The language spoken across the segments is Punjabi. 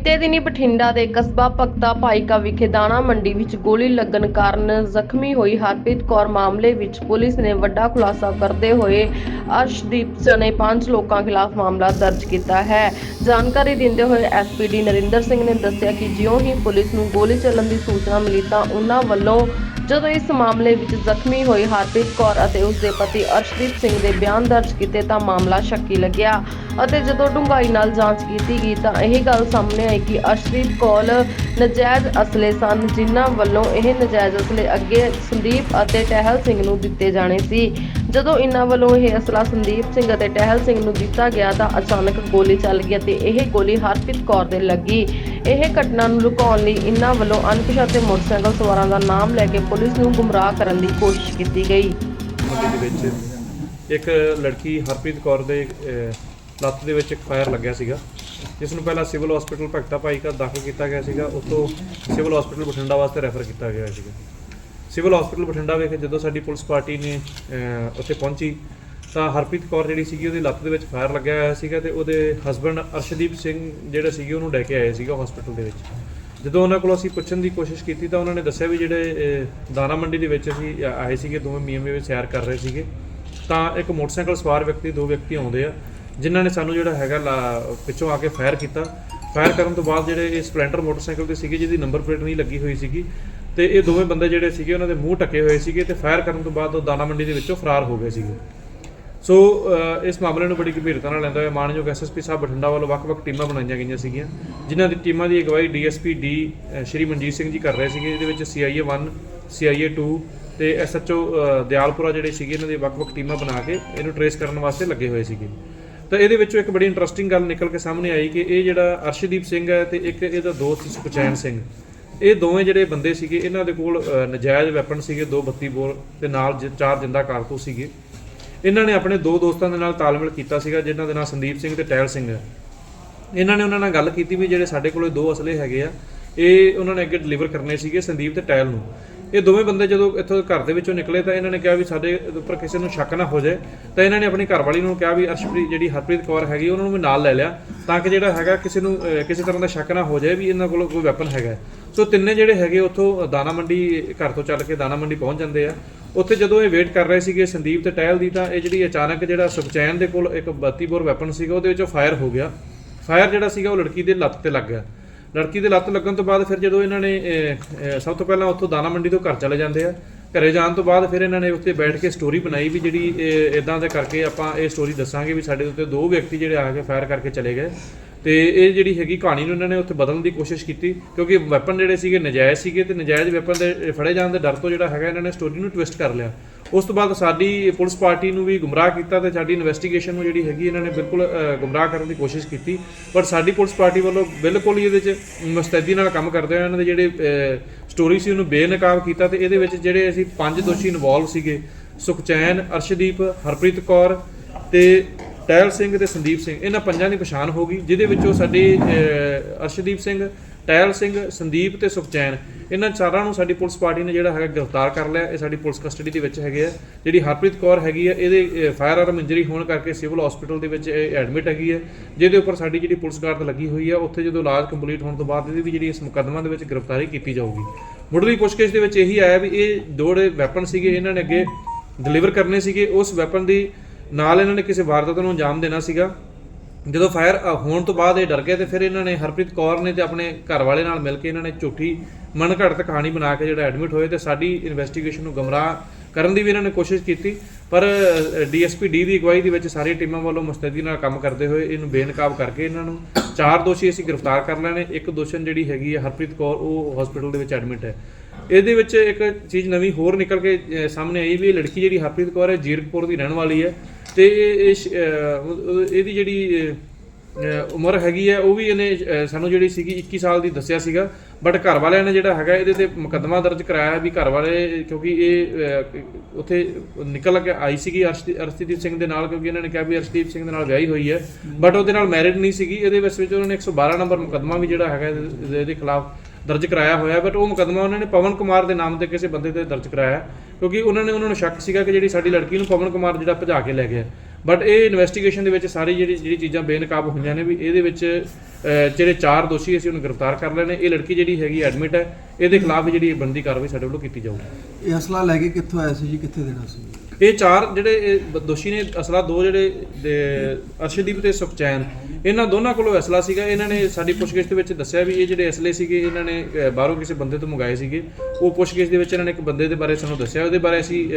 ਬੀਤੇ ਦਿਨੀ ਬਠਿੰਡਾ ਦੇ ਕਸਬਾ ਭਗਤਾ ਭਾਈਕਾ ਵਿਖੇ ਦਾਣਾ ਮੰਡੀ ਵਿੱਚ ਗੋਲੀ ਲੱਗਣ ਕਾਰਨ ਜ਼ਖਮੀ ਹੋਈ ਹਰਪ੍ਰੀਤ ਕੌਰ ਮਾਮਲੇ ਵਿੱਚ ਪੁਲਿਸ ਨੇ ਵੱਡਾ ਖੁਲਾਸਾ ਕਰਦੇ ਹੋਏ ਅਰਸ਼ਦੀਪ ਸਣੇ ਪੰਜ ਲੋਕਾਂ ਖਿਲਾਫ ਮਾਮਲਾ ਦਰਜ ਕੀਤਾ ਹੈ। ਜਾਣਕਾਰੀ ਦਿੰਦੇ ਹੋਏ ਐਸਪੀਡੀ ਨਰਿੰਦਰ ਸਿੰਘ ਨੇ ਦੱਸਿਆ ਕਿ ਜਿਉਂ ਹੀ ਪੁਲਿਸ ਨੂੰ ਗੋਲੀ ਚੱਲਣ ਦੀ ਸੂਚਨਾ ਮਿਲੀ ਤਾਂ ਉਹਨਾਂ ਵੱਲੋਂ ਜਦੋਂ ਇਸ ਮਾਮਲੇ ਵਿੱਚ ਜ਼ਖਮੀ ਹੋਈ ਹਰਪ੍ਰੀਤ ਕੌਰ ਅਤੇ ਉਸ ਦੇ ਪਤੀ ਅਰਸ਼ਦੀਪ ਸਿੰਘ ਦੇ ਬਿਆਨ ਦਰਜ ਕੀਤੇ ਤਾਂ ਮਾਮਲਾ ਸ਼ੱਕੀ ਲੱਗਿਆ ਅਤੇ ਜਦੋਂ ਡੂੰਘਾਈ ਨਾਲ ਜਾਂਚ ਕੀਤੀ ਗਈ ਤਾਂ ਇਹ ਗੱਲ ਸਾਹਮਣੇ ਆਈ ਕਿ ਅਰਸ਼ਦੀਪ ਕੋਲ ਨਜਾਇਜ਼ ਅਸਲੇ ਸਨ, ਜਿਨ੍ਹਾਂ ਵੱਲੋਂ ਇਹ ਨਜਾਇਜ਼ ਅਸਲੇ ਅੱਗੇ ਸੰਦੀਪ ਅਤੇ ਟਹਿਲ ਸਿੰਘ ਨੂੰ ਦਿੱਤੇ ਜਾਣੇ ਸੀ। ਜਦੋਂ ਇਨ੍ਹਾਂ ਵੱਲੋਂ ਇਹ ਅਸਲਾ ਸੰਦੀਪ ਸਿੰਘ ਅਤੇ ਟਹਿਲ ਸਿੰਘ ਨੂੰ ਦਿੱਤਾ ਗਿਆ ਤਾਂ ਅਚਾਨਕ ਗੋਲੀ ਚੱਲ ਗਈ ਅਤੇ ਇਹ ਗੋਲੀ ਹਰਪ੍ਰੀਤ ਕੌਰ ਦੇ ਲੱਗੀ। ਇਹ ਘਟਨਾ ਨੂੰ ਲੁਕਾਉਣ ਲਈ ਇਨ੍ਹਾਂ ਵੱਲੋਂ ਅਣਪਛਾਤੇ ਮੋਟਰਸਾਈਕਲ ਸਵਾਰਾਂ ਦਾ ਨਾਮ ਲੈ ਕੇ ਪੁਲਿਸ ਨੂੰ ਗੁੰਮਰਾਹ ਕਰਨ ਦੀ ਕੋਸ਼ਿਸ਼ ਕੀਤੀ ਗਈ। ਦੇ ਵਿੱਚ ਇੱਕ ਲੜਕੀ ਹਰਪ੍ਰੀਤ ਕੌਰ ਦੇ ਲੱਤ ਦੇ ਵਿੱਚ ਇੱਕ ਫਾਇਰ ਲੱਗਿਆ ਸੀਗਾ। ਜਿਸ ਨੂੰ ਪਹਿਲਾਂ ਸਿਵਲ ਹਸਪੀਟਲ ਭਗਤਾ ਭਾਈ ਕਾ ਦਾਖਲ ਕੀਤਾ ਗਿਆ ਸੀਗਾ, ਉਸ ਤੋਂ ਸਿਵਲ ਹਸਪੀਟਲ ਬਠਿੰਡਾ ਵਾਸਤੇ ਰੈਫਰ ਕੀਤਾ ਗਿਆ ਸੀਗਾ। ਸਿਵਲ ਹਸਪੀਟਲ ਬਠਿੰਡਾ ਵਿਖੇ ਜਦੋਂ ਸਾਡੀ ਪੁਲਿਸ ਪਾਰਟੀ ਨੇ ਉੱਥੇ ਪਹੁੰਚੀ, ਤਾਂ ਹਰਪ੍ਰੀਤ ਕੌਰ ਜਿਹੜੀ ਸੀਗੀ, ਉਹਦੀ ਲੱਤ ਦੇ ਵਿੱਚ ਫਾਇਰ ਲੱਗਿਆ ਹੋਇਆ ਸੀਗਾ ਤੇ ਉਹਦੇ ਹਸਬੰਡ ਅਰਸ਼ਦੀਪ ਸਿੰਘ ਜਿਹੜੇ ਸੀਗੇ, ਉਹਨੂੰ ਲੈ ਕੇ ਆਏ ਸੀਗਾ ਹਸਪੀਟਲ ਦੇ ਵਿੱਚ। ਜਦੋਂ ਉਹਨਾਂ ਕੋਲ ਅਸੀਂ ਪੁੱਛਣ ਦੀ ਕੋਸ਼ਿਸ਼ ਕੀਤੀ, ਤਾਂ ਉਹਨਾਂ ਨੇ ਦੱਸਿਆ ਵੀ ਜਿਹੜੇ ਦਾਣਾ ਮੰਡੀ ਦੇ ਵਿੱਚ ਅਸੀਂ ਆਏ ਸੀਗੇ, ਦੋਵੇਂ ਮੀਆਂ ਵਿੱਚ ਸੈਰ ਕਰ ਰਹੇ ਸੀਗੇ। ਤਾਂ ਇੱਕ ਮੋਟਰਸਾਈਕਲ ਸਵਾਰ ਵਿਅਕਤੀ, ਦੋ ਵਿਅਕਤੀ ਆਉਂਦੇ ਆ। ਜਿਨ੍ਹਾਂ ਨੇ ਸਾਨੂੰ ਜਿਹੜਾ ਹੈਗਾ ਲਾ- ਪਿੱਛੋਂ ਆ ਕੇ ਫਾਇਰ ਕੀਤਾ। ਫਾਇਰ ਕਰਨ ਤੋਂ ਬਾਅਦ ਜਿਹੜੇ ਇਹ ਸਪਲੈਂਡਰ ਮੋਟਰਸਾਈਕਲ ਤੇ ਸੀਗੇ, ਜਿਹਦੀ ਨੰਬਰ ਪਲੇਟ ਨਹੀਂ ਲੱਗੀ ਹੋਈ ਸੀਗੀ, ਤੇ ਇਹ ਦੋਵੇਂ ਬੰਦੇ ਜਿਹੜੇ ਸੀਗੇ, ਉਹਨਾਂ ਦੇ ਮੂੰਹ ਟੱਕੇ ਹੋਏ ਸੀਗੇ ਤੇ ਫਾਇਰ ਕਰਨ ਤੋਂ ਬਾਅਦ ਉਹ ਦਾਣਾ ਮੰਡੀ ਦੇ ਵਿੱਚੋਂ ਫਰਾਰ ਹੋ ਗਏ ਸੀਗੇ। ਸੋ ਇਸ ਮਾਮਲੇ ਨੂੰ ਬੜੀ ਗੰਭੀਰਤਾ ਨਾਲ ਲੈਂਦਾ ਹੋਇਆ ਮਾਨਯੋਗ ਐਸਐਸਪੀ ਸਾਹਿਬ ਬਠਿੰਡਾ ਵੱਲੋਂ ਵੱਖ-ਵੱਖ ਟੀਮਾਂ ਬਣਾਈਆਂ ਗਈਆਂ ਸੀਗੀਆਂ, ਜਿਨ੍ਹਾਂ ਦੀ ਟੀਮਾਂ ਦੀ ਅਗਵਾਈ ਡੀਐਸਪੀ ਡੀ ਸ਼੍ਰੀ ਮਨਜੀਤ ਸਿੰਘ ਜੀ ਕਰ ਰਹੇ ਸੀਗੇ, ਜਿਹਦੇ ਵਿੱਚ ਸੀਆਈਏ 1 ਸੀਆਈਏ 2 ਤੇ ਐਸਐਚਓ ਦਿਆਲਪੁਰਾ ਜਿਹੜੇ ਸੀਗੇ, ਇਹਨਾਂ ਦੀ ਵੱਖ-ਵੱਖ ਟੀਮਾਂ ਬਣਾ ਕੇ ਇਹਨੂੰ ਟਰੇਸ ਕਰਨ ਵਾਸਤੇ ਲੱਗੇ ਹੋਏ ਸੀਗੇ। ਤਾਂ ਇਹਦੇ ਵਿੱਚੋਂ ਇੱਕ ਬੜੀ ਇੰਟਰਸਟਿੰਗ ਗੱਲ ਨਿਕਲ ਕੇ ਸਾਹਮਣੇ ਆਈ ਕਿ ਇਹ ਜਿਹੜਾ ਅਰਸ਼ਦੀਪ ਸਿੰਘ ਹੈ ਤੇ ਇੱਕ ਇਹਦਾ ਦੋਸਤ ਸੁਖਚੈਨ ਸਿੰਘ। ਇਹ ਦੋਵੇਂ ਜਿਹੜੇ ਬੰਦੇ ਸੀਗੇ, ਇਹਨਾਂ ਦੇ ਕੋਲ ਨਜਾਇਜ਼ ਵੈਪਨ ਸੀਗੇ, ਦੋ 32 ਬੋਰ ਤੇ ਨਾਲ ਜ- ਚਾਰ ਜਿੰਦਾ ਕਾਰਤੂਸ ਸੀਗੇ। ਇਹਨਾਂ ਨੇ ਆਪਣੇ ਦੋ ਦੋਸਤਾਂ ਦੇ ਨਾਲ ਤਾਲਮੇਲ ਕੀਤਾ ਸੀਗਾ, ਜਿਨ੍ਹਾਂ ਦੇ ਨਾਂ ਸੰਦੀਪ ਸਿੰਘ ਤੇ ਟਹਿਲ ਸਿੰਘ ਹੈ। ਇਹਨਾਂ ਨੇ ਉਹਨਾਂ ਨਾਲ ਗੱਲ ਕੀਤੀ ਵੀ ਜਿਹੜੇ ਸਾਡੇ ਕੋਲੇ ਦੋ ਅਸਲੇ ਹੈਗੇ ਆ, ਇਹ ਉਹਨਾਂ ਨੇ ਅੱਗੇ ਡਿਲੀਵਰ ਕਰਨੇ ਸੀਗੇ ਸੰਦੀਪ ਤੇ ਟਹਿਲ ਨੂੰ। ਇਹ ਦੋਵੇਂ ਬੰਦੇ ਜਦੋਂ ਇੱਥੋਂ ਘਰ ਦੇ ਵਿੱਚੋਂ ਨਿਕਲੇ ਤਾਂ ਇਹਨਾਂ ਨੇ ਕਿਹਾ ਵੀ ਸਾਡੇ ਉੱਪਰ ਕਿਸੇ ਨੂੰ ਸ਼ੱਕ ਨਾ ਹੋ ਜਾਏ। ਤਾਂ ਇਹਨਾਂ ਨੇ ਆਪਣੀ ਘਰਵਾਲੀ ਨੂੰ ਕਿਹਾ ਵੀ ਅਰਸ਼ਪ੍ਰੀਤ ਜਿਹੜੀ ਹਰਪ੍ਰੀਤ ਕੌਰ ਹੈਗੀ, ਉਹਨਾਂ ਨੂੰ ਵੀ ਨਾਲ ਲੈ ਲਿਆ ਤਾਂ ਕਿ ਜਿਹੜਾ ਹੈਗਾ ਕਿਸੇ ਨੂੰ ਕਿਸੇ ਤਰ੍ਹਾਂ ਦਾ ਸ਼ੱਕ ਨਾ ਹੋ ਜਾਏ ਵੀ ਇਹਨਾਂ ਕੋਲ ਕੋਈ ਵੈਪਨ ਹੈਗਾ ਸੋ ਤਿੰਨੇ ਜਿਹੜੇ ਹੈਗੇ ਉੱਥੋਂ ਦਾਣਾ ਮੰਡੀ, ਘਰ ਤੋਂ ਚੱਲ ਕੇ ਦਾਣਾ ਮੰਡੀ ਪਹੁੰਚ ਜਾਂਦੇ ਆ। ਉੱਥੇ ਜਦੋਂ ਇਹ ਵੇਟ ਕਰ ਰਹੇ ਸੀਗੇ ਸੰਦੀਪ ਤੇ ਟਹਿਲ ਦੀ ਤਾਂ ਇਹ ਜਿਹੜੀ ਅਚਾਨਕ ਜਿਹੜਾ ਸੁਖਚੈਨ ਦੇ ਕੋਲ ਇੱਕ 32 ਬੋਰ ਵੈਪਨ ਸੀਗਾ, ਉਹਦੇ ਵਿੱਚੋਂ ਫਾਇਰ ਹੋ ਗਿਆ। ਫਾਇਰ ਜਿਹੜਾ ਸੀਗਾ ਉਹ ਲੜਕੀ ਦੇ ਲੱਤ ਤੇ ਲੱਗ ਗਿਆ। ਲੜਕੀ ਦੇ ਲੱਤ ਲੱਗਣ ਤੋਂ ਬਾਅਦ ਫਿਰ ਜਦੋਂ ਇਹਨਾਂ ਨੇ ਸਭ ਤੋਂ ਪਹਿਲਾਂ ਉੱਥੋਂ ਦਾਣਾ ਮੰਡੀ ਤੋਂ ਘਰ ਚਲੇ ਜਾਂਦੇ ਆ। ਘਰੇ ਜਾਣ ਤੋਂ ਬਾਅਦ ਫਿਰ ਇਹਨਾਂ ਨੇ ਉੱਥੇ ਬੈਠ ਕੇ ਸਟੋਰੀ ਬਣਾਈ ਵੀ ਜਿਹੜੀ ਇਦਾਂ ਦੇ ਕਰਕੇ ਆਪਾਂ ਇਹ ਸਟੋਰੀ ਦੱਸਾਂਗੇ ਵੀ ਸਾਡੇ ਉੱਤੇ ਦੋ ਵਿਅਕਤੀ ਜਿਹੜੇ ਆ ਕੇ ਫਾਇਰ ਕਰਕੇ ਚਲੇ ਗਏ। ਤੇ ਇਹ ਜਿਹੜੀ ਹੈਗੀ ਕਹਾਣੀ ਨੂੰ ਇਹਨਾਂ ਨੇ ਉੱਥੇ ਬਦਲਣ ਦੀ ਕੋਸ਼ਿਸ਼ ਕੀਤੀ ਕਿਉਂਕਿ ਵੈਪਨ ਜਿਹੜੇ ਸੀਗੇ, ਨਜਾਇਜ਼ ਸੀਗੇ ਤੇ ਨਜਾਇਜ਼ ਵੈਪਨ ਦੇ ਫੜੇ ਜਾਣ ਦੇ ਡਰ ਤੋਂ ਜਿਹੜਾ ਹੈਗਾ ਇਹਨਾਂ ਨੇ ਸਟੋਰੀ ਨੂੰ ਟਵਿਸਟ ਕਰ ਲਿਆ। ਉਸ ਤੋਂ ਬਾਅਦ ਸਾਡੀ ਪੁਲਿਸ ਪਾਰਟੀ ਨੂੰ ਵੀ ਗੁੰਮਰਾਹ ਕੀਤਾ ਤੇ ਸਾਡੀ ਇਨਵੈਸਟੀਗੇਸ਼ਨ ਨੂੰ ਜਿਹੜੀ ਹੈਗੀ ਇਹਨਾਂ ਨੇ ਬਿਲਕੁਲ ਗੁੰਮਰਾਹ ਕਰਨ ਦੀ ਕੋਸ਼ਿਸ਼ ਕੀਤੀ। ਪਰ ਸਾਡੀ ਪੁਲਿਸ ਪਾਰਟੀ ਵੱਲੋਂ ਬਿਲਕੁਲ ਹੀ ਇਹਦੇ 'ਚ ਮੁਸਤੈਦੀ ਨਾਲ ਕੰਮ ਕਰਦੇ ਹੋਏ ਇਹਨਾਂ ਦੇ ਜਿਹੜੇ ਸਟੋਰੀ ਸੀ ਉਹਨੂੰ ਬੇਨਕਾਬ ਕੀਤਾ ਤੇ ਇਹਦੇ ਵਿੱਚ ਜਿਹੜੇ ਅਸੀਂ ਪੰਜ ਦੋਸ਼ੀ ਇਨਵੋਲਵ ਸੀਗੇ, ਸੁਖਚੈਨ, ਅਰਸ਼ਦੀਪ, ਹਰਪ੍ਰੀਤ ਕੌਰ ਤੇ ਟਹਿਲ ਸਿੰਘ ਤੇ ਸੰਦੀਪ ਸਿੰਘ। ਇਹਨਾਂ ਪੰਜਾਂ ਦੀ ਪਛਾਣ ਹੋ ਗਈ, ਜਿਹਦੇ ਵਿੱਚੋਂ ਸਾਡੇ ਅਰਸ਼ਦੀਪ ਸਿੰਘ ਟਹਿਲ ਸਿੰਘ, ਸੰਦੀਪ ਤੇ ਸੁਖਚੈਨ। ਇਹਨਾਂ ਚਾਰਾਂ ਨੂੰ ਸਾਡੀ ਪੁਲਿਸ ਪਾਰਟੀ ਨੇ ਜਿਹੜਾ ਹੈਗਾ ਗ੍ਰਿਫਤਾਰ ਕਰ ਲਿਆ। ਇਹ ਸਾਡੀ ਪੁਲਿਸ ਕਸਟਡੀ ਦੇ ਵਿੱਚ ਹੈਗੇ ਆ। ਜਿਹੜੀ ਹਰਪ੍ਰੀਤ ਕੌਰ ਹੈਗੀ ਆ, ਇਹਦੇ ਫਾਇਰ ਆਰਮ ਇੰਜਰੀ ਹੋਣ ਕਰਕੇ ਸਿਵਲ ਹਸਪੀਟਲ ਦੇ ਵਿੱਚ ਇਹ ਐਡਮਿਟ ਹੈਗੀ ਹੈ ਜਿਹਦੇ ਉੱਪਰ ਸਾਡੀ ਜਿਹੜੀ ਪੁਲਿਸ ਗਾਰਡ ਲੱਗੀ ਹੋਈ ਆ, ਉੱਥੇ ਜਦੋਂ ਇਲਾਜ ਕੰਪਲੀਟ ਹੋਣ ਤੋਂ ਬਾਅਦ ਇਹਦੀ ਵੀ ਜਿਹੜੀ ਇਸ ਮੁਕੱਦਮਾ ਦੇ ਵਿੱਚ ਗ੍ਰਿਫਤਾਰੀ ਕੀਤੀ ਜਾਊਗੀ। ਮੁੱਢਲੀ ਪੁੱਛਗਿੱਛ ਦੇ ਵਿੱਚ ਇਹੀ ਆਇਆ ਵੀ ਇਹ ਦੋ ਜਿਹੜੇ ਵੈਪਨ ਸੀਗੇ, ਇਹਨਾਂ ਨੇ ਅੱਗੇ ਡਿਲੀਵਰ ਕਰਨੇ ਸੀਗੇ। ਉਸ ਵੈਪਨ ਦੀ ਨਾਲ ਇਹਨਾਂ ਨੇ ਕਿਸੇ ਵਾਰਦਾਤ ਨੂੰ ਅੰਜਾਮ ਦੇਣਾ ਸੀਗਾ। ਜਦੋਂ ਫਾਇਰ ਹੋਣ ਤੋਂ ਬਾਅਦ ਇਹ ਡਰ ਗਏ ਤੇ ਫਿਰ ਇਹਨਾਂ ਨੇ ਹਰਪ੍ਰੀਤ ਕੌਰ ਨੇ ਤੇ ਆਪਣੇ ਘਰ ਵਾਲੇ ਨਾਲ ਮਿਲ ਕੇ ਇਹਨਾਂ ਨੇ ਝੂਠੀ ਮਨਘੜਤ ਕਹਾਣੀ ਬਣਾ ਕੇ ਜਿਹੜਾ ਐਡਮਿਟ ਹੋਏ ਤੇ ਸਾਡੀ ਇਨਵੈਸਟੀਗੇਸ਼ਨ ਨੂੰ ਗਮਰਾਹ ਕਰਨ ਦੀ ਵੀ ਇਹਨਾਂ ਨੇ ਕੋਸ਼ਿਸ਼ ਕੀਤੀ। ਪਰ ਡੀਐਸਪੀ ਡੀ ਦੀ ਅਗਵਾਈ ਦੇ ਵਿੱਚ ਸਾਰੀਆਂ ਟੀਮਾਂ ਵੱਲੋਂ ਮੁਸਤੈਦੀ ਨਾਲ ਕੰਮ ਕਰਦੇ ਹੋਏ ਇਹਨੂੰ ਬੇਨਕਾਬ ਕਰਕੇ ਇਹਨਾਂ ਨੂੰ ਚਾਰ ਦੋਸ਼ੀ ਅਸੀਂ ਗ੍ਰਿਫਤਾਰ ਕਰ ਲੈਣੇ ਇੱਕ ਦੋਸ਼ਣ ਜਿਹੜੀ ਹੈਗੀ ਹੈ ਹਰਪ੍ਰੀਤ ਕੌਰ, ਉਹ ਹਸਪੀਟਲ ਦੇ ਵਿੱਚ ਐਡਮਿਟ ਹੈ। ਇਹਦੇ ਵਿੱਚ ਇੱਕ ਚੀਜ਼ ਨਵੀਂ ਹੋਰ ਨਿਕਲ ਕੇ ਅਹ, ਸਾਹਮਣੇ ਆਈ ਵੀ ਇਹ ਲੜਕੀ ਜਿਹੜੀ ਹਰਪ੍ਰੀਤ ਕੌਰ ਹੈ ਜੀਰਕਪੁਰ ਦੀ ਰਹਿਣ ਵਾਲੀ ਹੈ। ਤੇ ਇਹ ਇਹ ਸ਼- ਅਹ, ਉਹ- ਇਹਦੀ ਜਿਹੜੀ ਅਹ, ਅਹ, ਉਮਰ ਹੈਗੀ ਹੈ ਉਹ ਵੀ ਇਹਨੇ ਅਹ, ਸਾਨੂੰ ਜਿਹੜੀ ਸੀਗੀ 21 ਸਾਲ ਦੀ ਦੱਸਿਆ ਸੀਗਾ। ਬਟ ਘਰ ਵਾਲਿਆਂ ਨੇ ਜਿਹੜਾ ਹੈਗਾ ਇਹਦੇ ਤੇ ਮੁਕੱਦਮਾ ਦਰਜ ਕਰਾਇਆ ਵੀ ਘਰ ਵਾਲੇ ਕਿਉਂਕਿ ਇਹ ਅਹ, ਉੱਥੇ ਨਿਕਲ ਕੇ ਆਈ ਸੀਗੀ ਅਰਸ਼ਦੀ- ਅਰਸ਼ਦੀਪ ਸਿੰਘ ਦੇ ਨਾਲ ਕਿਉਂਕਿ ਇਹਨਾਂ ਨੇ ਕਿਹਾ ਵੀ ਅਰਸ਼ਦੀਪ ਸਿੰਘ ਦੇ ਨਾਲ ਵਿਆਹੀ ਹੋਈ ਹੈ। ਬਟ ਉਹਦੇ ਨਾਲ ਮੈਰਿਡ ਨਹੀਂ ਸੀਗੀ। ਇਹਦੇ ਵਿੱਚ ਵਿੱਚ ਉਹਨਾਂ ਨੇ 112 ਨੰਬਰ ਮੁਕੱਦਮਾ ਵੀ ਜਿਹੜਾ ਹੈਗਾ ਇਹਦੇ ਇਹਦੇ ਖਿਲਾਫ ਦਰਜ ਕਰਾਇਆ ਹੋਇਆ ਬਟ ਉਹ ਮੁਕੱਦਮਾ ਉਹਨਾਂ ਨੇ ਪਵਨ ਕੁਮਾਰ ਦੇ ਨਾਮ ਤੇ ਕਿਸੇ ਬੰਦੇ ਤੇ ਦਰਜ ਕਰਾਇਆ, ਕਿਉਂਕਿ ਉਹਨਾਂ ਨੇ, ਉਹਨਾਂ ਨੂੰ ਸ਼ੱਕ ਸੀਗਾ ਕਿ ਜਿਹੜੀ ਸਾਡੀ ਲੜਕੀ ਨੂੰ ਪਵਨ ਕੁਮਾਰ ਜਿਹੜਾ ਭਜਾ ਕੇ ਲੈ ਗਿਆ। ਬਟ ਇਹ ਇਨਵੈਸਟੀਗੇਸ਼ਨ ਦੇ ਵਿੱਚ ਸਾਰੀ ਜਿਹੜੀ ਜਿਹੜੀ ਚੀਜ਼ਾਂ ਬੇਨਕਾਬ ਹੋਈਆਂ ਨੇ ਵੀ ਇਹਦੇ ਵਿੱਚ ਜਿਹੜੇ ਚਾਰ ਦੋਸ਼ੀ ਅਸੀਂ ਉਹਨੂੰ ਗ੍ਰਿਫਤਾਰ ਕਰ ਲਏ ਨੇ ਇਹ ਲੜਕੀ ਜਿਹੜੀ ਹੈਗੀ ਐਡਮਿਟ ਹੈ, ਇਹਦੇ ਖਿਲਾਫ ਜਿਹੜੀ ਬੰਦੀ ਕਾਰਵਾਈ ਸਾਡੇ ਵੱਲੋਂ ਕੀਤੀ ਜਾਊਗੀ। ਇਹ ਅਸਲਾ ਲੈ ਕੇ ਕਿੱਥੋਂ ਆਇਆ ਸੀ ਜੀ? ਕਿੱਥੇ ਦੇਣਾ ਸੀ? ਇਹ ਚਾਰ ਜਿਹੜੇ ਇਹ ਦੋਸ਼ੀ ਨੇ ਅਸਲਾ ਦੋ ਜਿਹੜੇ ਦੇ- ਅਰਸ਼ਦੀਪ ਤੇ ਸੁਖਚੈਨ ਇਹਨਾਂ ਦੋਨਾਂ ਕੋਲੋਂ ਅਸਲਾ ਸੀਗਾ। ਇਹਨਾਂ ਨੇ ਸਾਡੀ ਪੁੱਛਗਿੱਛ ਦੇ ਵਿੱਚ ਦੱਸਿਆ ਵੀ ਇਹ ਜਿਹੜੇ ਅਸਲੇ ਸੀਗੇ ਇਹਨਾਂ ਨੇ ਅ, ਬਾਹਰੋਂ ਕਿਸੇ ਬੰਦੇ ਤੋਂ ਮੰਗਾਏ ਸੀਗੇ। ਉਹ ਪੁੱਛਗਿੱਛ ਦੇ ਵਿੱਚ ਇਹਨਾਂ ਨੇ ਇੱਕ ਬੰਦੇ ਦੇ ਬਾਰੇ ਸਾਨੂੰ ਦੱਸਿਆ। ਉਹਦੇ ਬਾਰੇ ਅਸੀਂ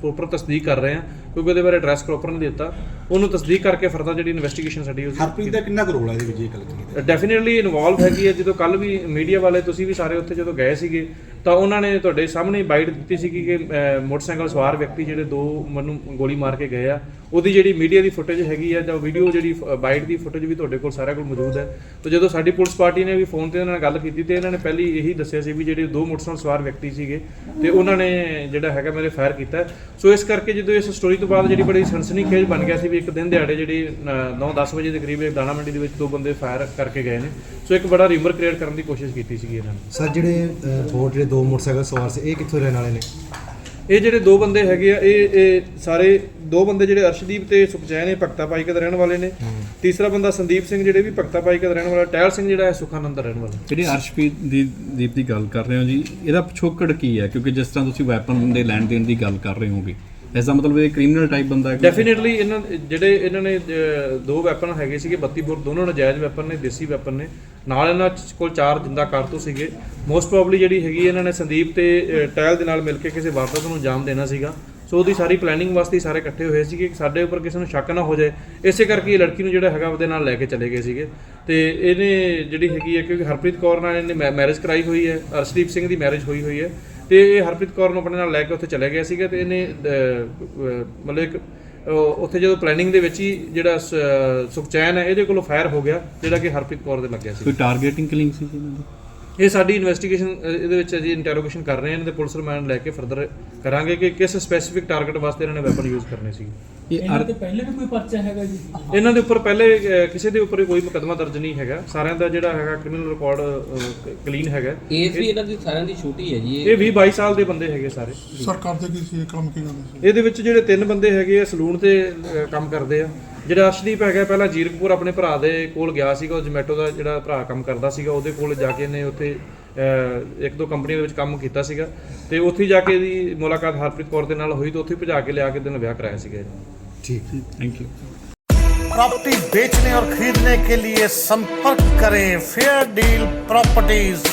ਪ੍ਰੋਪਰ ਤਸਦੀਕ ਕਰ ਰਹੇ ਹਾਂ ਕਿਉਂਕਿ ਉਹਦੇ ਬਾਰੇ ਐਡਰੈਸ ਪ੍ਰੋਪਰ ਨਹੀਂ ਦਿੱਤਾ। ਉਹਨੂੰ ਤਸਦੀਕ ਕਰਕੇ ਫਰਦਰ ਜਿਹੜੀ ਇਨਵੈਸਟੀਗੇਸ਼ਨ ਸਾਡੀ ਉਹ ਹਰਪ੍ਰੀਤ ਦਾ ਕਿੰਨਾ ਕੁ ਰੋਲ ਹੈ ਇਹਦੇ ਵਿੱਚ ਇਹ ਗੱਲ ਕਰੀਏ ਡੈਫੀਨਿਟਲੀ ਇਨਵੋਲਵ ਹੈਗੀ ਹੈ। ਜਦੋਂ ਕੱਲ ਵੀ ਮੀਡੀਆ ਵਾਲੇ ਤੁਸੀਂ ਵੀ ਸਾਰੇ ਉੱਥੇ ਜਦੋਂ ਗਏ ਸੀਗੇ ਤਾਂ ਉਹਨਾਂ ਨੇ ਤੁਹਾਡੇ ਸਾਹਮਣੇ ਬਾਈਟ ਦਿੱਤੀ ਸੀ ਕਿ ਮੋਟਰਸਾਈਕਲ ਸਵਾਰ ਵਿਅਕਤੀ ਜਿਹੜੇ ਦੋ ਮੈਨੂੰ ਗੋਲੀ ਮਾਰ ਕੇ ਗਏ ਆ ਉਹਦੀ ਜਿਹੜੀ ਮੀਡੀਆ ਦੀ ਫੁਟੇਜ ਹੈਗੀ ਆ ਜਾਂ ਵੀਡੀਓ ਜਿਹੜੀ ਬਾਈਟ ਦੀ ਫੁਟੇਜ ਵੀ ਤੁਹਾਡੇ ਕੋਲ ਸਾਰਿਆਂ ਕੋਲ ਮੌਜੂਦ ਹੈ। ਤੇ ਜਦੋਂ ਸਾਡੀ ਪੁਲਿਸ ਪਾਰਟੀ ਨੇ ਵੀ ਫੋਨ ਤੇ ਇਹਨਾਂ ਨਾਲ ਗੱਲ ਕੀਤੀ ਤੇ ਇਹਨਾਂ ਨੇ ਪਹਿਲੀ ਇਹੀ ਦੱਸਿਆ ਸੀ ਵੀ ਜਿਹੜੇ ਦੋ ਮੋਟਰਸਾਈਕਲ ਸਵਾਰ ਵਿਅਕਤੀ ਸੀਗੇ ਤੇ ਉਹਨਾਂ ਨੇ ਜਿਹੜਾ ਹੈਗਾ ਮੇਰੇ ਫਾਇਰ ਕੀਤਾ। ਸੋ ਇਸ ਕਰਕੇ ਜਦੋਂ ਇਸ ਸਟੋਰੀ ਤੋਂ ਬਾਅਦ ਜਿਹੜੀ ਬੜੀ ਸਨਸਨੀਖੇਜ ਬਣ ਗਿਆ ਸੀ ਵੀ ਇੱਕ ਦਿਨ ਦਿਹਾੜੇ ਜਿਹੜੀ 9-10 ਵਜੇ ਦੇ ਕਰੀਬ ਇੱਕ ਦਾਣਾ ਮੰਡੀ ਦੇ ਵਿੱਚ ਦੋ ਬੰਦੇ ਫਾਇਰ ਕਰਕੇ ਗਏ ਨੇ। ਸੋ ਇੱਕ ਬੜਾ ਰਿਮਰ ਕ੍ਰੀਏਟ ਕਰਨ ਦੀ ਕੋਸ਼ਿਸ਼ ਕੀਤੀ ਸੀਗੀ ਇਹਨਾਂ ਨੇ। ਸਰ ਜਿਹੜੇ ਬੋਟ ਜਿਹੜੇ ਦੋ ਮੋਟਰਸਾਈਕਲ ਸਵਾਰ ਸੀ ਇਹ ਕਿੱਥੋਂ ਰਹਿਣ ਵਾਲੇ ਨੇ? ਇਹ ਜਿਹੜੇ ਦੋ ਬੰਦੇ ਹੈਗੇ ਆ ਇਹ ਇਹ ਸਾਰੇ ਦੋ ਬੰਦੇ ਜਿਹੜੇ ਅਰਸ਼ਦੀਪ ਤੇ ਸੁਖਚੈਨ ਇਹ ਭਗਤਾ ਪਾਈਕਾ ਦੇ ਰਹਿਣ ਵਾਲੇ ਨੇ। ਤੀਸਰਾ ਬੰਦਾ ਸੰਦੀਪ ਸਿੰਘ ਜਿਹੜੇ ਵੀ ਭਗਤਾ ਪਾਈਕਾ ਦਾ ਰਹਿਣ ਵਾਲਾ ਟਹਿਲ ਸਿੰਘ ਜਿਹੜਾ ਹੈ ਸੁਖਾਨੰਦ ਰਹਿਣ ਵਾਲਾ। ਜਿਹੜੀ ਅਰਸ਼ਪ੍ਰੀਤ ਦੀ ਦੀਪ ਦੀ ਗੱਲ ਕਰ ਰਹੇ ਹੋ ਜੀ ਇਹਦਾ ਪਿਛੋਕੜ ਕੀ ਹੈ? ਕਿਉਂਕਿ ਜਿਸ ਤਰ੍ਹਾਂ ਤੁਸੀਂ ਵੈਪਨ ਦੇ ਲੈਣ ਦੇਣ ਦੀ ਗੱਲ ਕਰ ਰਹੇ ਹੋਗੇ ਇਸ ਮਤਲਬ ਇਹ ਕ੍ਰਿਮੀਨਲ ਟਾਈਪ ਬੰਦਾ ਹੈ। ਡੈਫੀਨਿਟਲੀ ਇਹਨਾਂ ਜਿਹੜੇ ਇਹਨਾਂ ਨੇ ਅਹ, ਦੋ ਵੈਪਨ ਹੈਗੇ ਸੀਗੇ 32 ਬੋਰ ਦੋਨੋਂ ਨਜਾਇਜ਼ ਵੈਪਨ ਨੇ ਦੇਸੀ ਵੈਪਨ ਨੇ। ਨਾਲ ਇਹਨਾਂ ਚ- ਕੋਲ ਚਾਰ ਜਿੰਦਾ ਕਾਰਤੂਸ ਸੀਗੇ। ਮੋਸਟ ਪ੍ਰੋਬਬਲੀ ਜਿਹੜੀ ਹੈਗੀ ਇਹਨਾਂ ਨੇ ਸੰਦੀਪ ਤੇ ਅਹ, ਟਾਇਲ ਦੇ ਨਾਲ ਮਿਲ ਕੇ ਕਿਸੇ ਵਾਰਦਾਤ ਨੂੰ ਅੰਜਾਮ ਦੇਣਾ ਸੀਗਾ। ਸੋ ਉਹਦੀ ਸਾਰੀ ਪਲੈਨਿੰਗ ਵਾਸਤੇ ਹੀ ਸਾਰੇ ਇਕੱਠੇ ਹੋਏ ਸੀਗੇ ਕਿ ਸਾਡੇ ਉੱਪਰ ਕਿਸੇ ਨੂੰ ਸ਼ੱਕ ਨਾ ਹੋ ਜਾਏ। ਇਸੇ ਕਰਕੇ ਇਹ ਲੜਕੀ ਨੂੰ ਜਿਹੜਾ ਹੈਗਾ ਉਹਦੇ ਨਾਲ ਲੈ ਕੇ ਚਲੇ ਗਏ ਸੀਗੇ। ਤੇ ਇਹਨੇ ਜਿਹੜੀ ਹੈਗੀ ਹੈ ਕਿਉਂਕਿ ਹਰਪ੍ਰੀਤ ਕੌਰ ਨਾਲ ਇਹਨੇ ਮੈਰਿਜ ਕਰਾਈ ਹੋਈ ਹੈ ਅਰਸ਼ਦੀਪ ਸਿੰਘ ਦੀ ਮੈਰਿਜ ਹੋਈ ਹੋਈ ਹੈ। ਤੇ ਇਹ ਹਰਪ੍ਰੀਤ ਕੌਰ ਨੂੰ ਆਪਣੇ ਨਾਲ ਲੈ ਕੇ ਉੱਥੇ ਚਲੇ ਗਿਆ ਸੀਗਾ ਤੇ ਇਹਨੇ ਮਤਲਬ ਇੱਕ ਉੱਥੇ ਜਦੋਂ ਪਲੈਨਿੰਗ ਦੇ ਵਿੱਚ ਹੀ ਜਿਹੜਾ ਸੁਖਚੈਨ ਹੈ ਇਹਦੇ ਕੋਲੋਂ ਫਾਇਰ ਹੋ ਗਿਆ ਜਿਹੜਾ ਕਿ ਹਰਪ੍ਰੀਤ ਕੌਰ ਦੇ ਲੱਗਿਆ ਸੀ। ਕੋਈ ਟਾਰਗੇਟਿੰਗ ਕਿਲਿੰਗ ਸੀ ਜੀ ਇਹਨਾਂ ਦੀ? ਇਹ ਸਾਡੀ ਇਨਵੈਸਟੀਗੇਸ਼ਨ ਇਹਦੇ ਵਿੱਚ ਅਜੀ ਇੰਟਰੋਗੇਸ਼ਨ ਕਰ ਰਹੇ ਹਾਂ ਇਹਨਾਂ ਦੇ ਪੁਲਿਸ ਰਿਮਾਂਡ ਲੈ ਕੇ ਫਰਦਰ ਕਰਾਂਗੇ ਕਿ ਕਿਸ ਸਪੈਸੀਫਿਕ ਟਾਰਗੇਟ ਵਾਸਤੇ ਇਹਨਾਂ ਨੇ ਵੈਪਨ ਯੂਜ਼ ਕਰਨੇ ਸੀ। ਇਹ ਇਹਨਾਂ ਅਰ- ਤੇ ਪਹਿਲੇ ਵੀ ਕੋਈ ਪਰਚਾ ਹੈਗਾ ਜੀ? ਇਹਨਾਂ ਦੇ ਉੱਪਰ ਪਹਿਲੇ ਅਹ, ਕਿਸੇ ਦੇ ਉੱਪਰ ਕੋਈ ਮੁਕੱਦਮਾ ਦਰਜ ਨਹੀਂ ਹੈਗਾ। ਸਾਰਿਆਂ ਦਾ ਜਿਹੜਾ ਹੈਗਾ ਕ੍ਰਿਮੀਨਲ ਰਿਕਾਰਡ ਕਲੀਨ ਹੈਗਾ। ਏਜ ਵੀ ਇਹਨਾਂ ਦੀ ਸਾਰਿਆਂ ਦੀ ਛੋਟੀ ਹੈ ਜੀ ਇਹ 20 22 ਸਾਲ ਦੇ ਬੰਦੇ ਹੈਗੇ ਸਾਰੇ। ਸਰ ਕਰਦੇ ਕੀ ਸੀ ਇਹ ਕੰਮ ਕੀ ਜਾਂਦੇ ਸੀ? ਇਹਦੇ ਵਿੱਚ ਜਿਹੜੇ ਤਿੰਨ ਬੰਦੇ ਹੈਗੇ ਆ ਸਲੂਨ ਤੇ ਅਹ, ਕੰਮ ਕਰਦੇ ਆ। ਜਿਹੜਾ ਅਰਸ਼ਦੀਪ ਹੈਗਾ ਪਹਿਲਾਂ ਜੀਰਕਪੁਰ ਆਪਣੇ ਭਰਾ ਦੇ ਕੋਲ ਗਿਆ ਸੀਗਾ ਉਹ ਜੋਮੈਟੋ ਦਾ ਜਿਹੜਾ ਭਰਾ ਕੰਮ ਕਰਦਾ ਸੀਗਾ ਉਹਦੇ ਕੋਲ ਜਾ ਕੇ ਇਹਨੇ ਉੱਥੇ ਇੱਕ ਦੋ ਕੰਪਨੀਆਂ ਦੇ ਵਿੱਚ ਕੰਮ ਕੀਤਾ ਸੀਗਾ ਤੇ ਉੱਥੇ ਹੀ ਜਾ ਕੇ ਇਹਦੀ ਮੁਲਾਕਾਤ ਹਰਪ੍ਰੀਤ ਕੌਰ ਦੇ ਨਾਲ ਹੋਈ ਤੇ ਉੱਥੇ ਹੀ ਭਜਾ ਕੇ ਲਿਆ ਕੇ ਦਿਨ ਵਿਆਹ ਕਰਾਇਆ ਸੀਗਾ ਇਹਨੇ ਠੀਕ ਥੈਂਕ ਯੂ प्रॉपर्टी बेचने और खरीदने के लिए संपर्क करें फेयर डील प्रॉपर्टीज